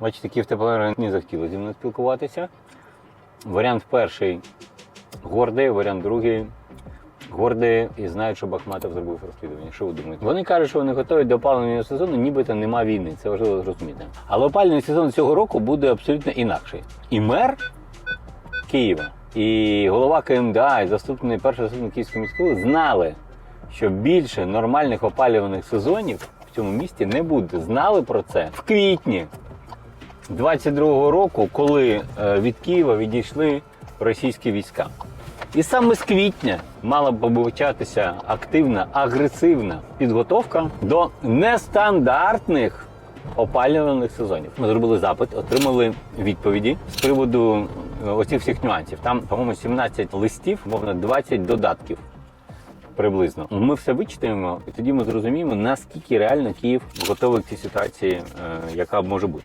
Бачите, такі в не захотіли зі мною спілкуватися. Варіант перший гордий, варіант другий гордий і знають, що Бахматов зробив розслідування. Що ви думаєте? Вони кажуть, що вони готові до опалювального сезону, нібито нема війни. Це важливо зрозуміти. Але опалювальний сезон цього року буде абсолютно інакший. І мер Києва, і голова КМДА, і заступник перший заступник Київської міської знали, що більше нормальних опалювальних сезонів в цьому місті не буде. Знали про це в квітні 22-го року, коли е, від Києва відійшли російські війська. І саме з квітня мала б початися активна, агресивна підготовка до нестандартних опалювальних сезонів. Ми зробили запит, отримали відповіді з приводу е, оцих всіх нюансів. Там, по-моєму, 17 листів, мовно 20 додатків приблизно. Ми все вичитаємо, і тоді ми зрозуміємо, наскільки реально Київ готовий к цій ситуації, е, яка може бути.